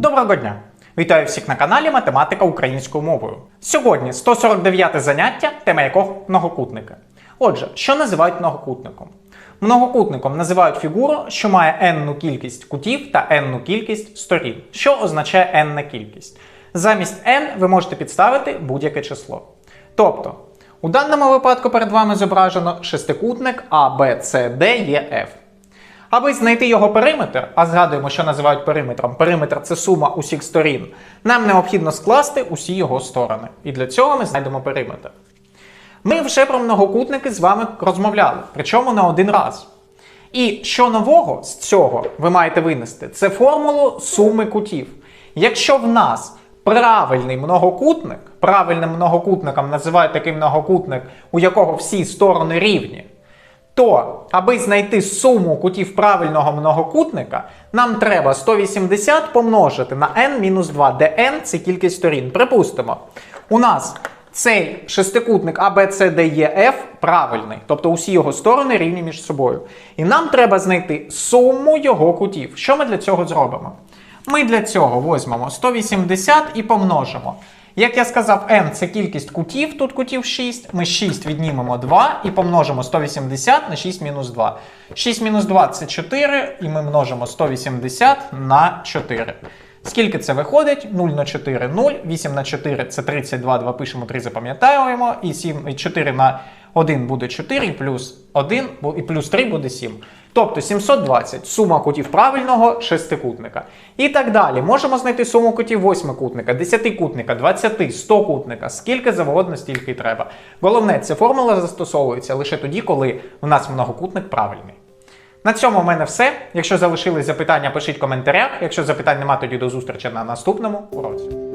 Доброго дня! Вітаю всіх на каналі Математика українською мовою. Сьогодні 149 заняття, тема якого многокутники. Отже, що називають многокутником? Многокутником називають фігуру, що має n-ну кількість кутів та n-ну кількість сторін, що означає n-на кількість. Замість n ви можете підставити будь-яке число. Тобто, у даному випадку перед вами зображено шестикутник Ф. Аби знайти його периметр, а згадуємо, що називають периметром. Периметр це сума усіх сторін. Нам необхідно скласти усі його сторони. І для цього ми знайдемо периметр. Ми вже про многокутники з вами розмовляли, причому не один раз. І що нового з цього ви маєте винести? Це формулу суми кутів. Якщо в нас правильний многокутник, правильним многокутником називають такий многокутник, у якого всі сторони рівні, то, аби знайти суму кутів правильного многокутника, нам треба 180 помножити на n-2, де n це кількість сторін. Припустимо, у нас цей шестикутник ABCDEF правильний, тобто усі його сторони рівні між собою. І нам треба знайти суму його кутів. Що ми для цього зробимо? Ми для цього візьмемо 180 і помножимо. Як я сказав, n це кількість кутів, тут кутів 6. Ми 6 віднімемо 2 і помножимо 180 на 6 мінус 2. 6 мінус 2 це 4, і ми множимо 180 на 4. Скільки це виходить? 0 на 4 0, 8 на 4 це 32, 2 пишемо, 3 запам'ятаємо, і 7, і 4 на 1 буде 4, і плюс 1, і плюс 3 буде 7. Тобто 720 сума кутів правильного шестикутника. І так далі. Можемо знайти суму кутів восьмикутника, десятикутника, 20, 100 кутника, скільки завгодно, стільки й треба. Головне, ця формула застосовується лише тоді, коли у нас многокутник правильний. На цьому в мене все. Якщо залишились запитання, пишіть в коментарях. Якщо запитань нема, тоді до зустрічі на наступному уроці.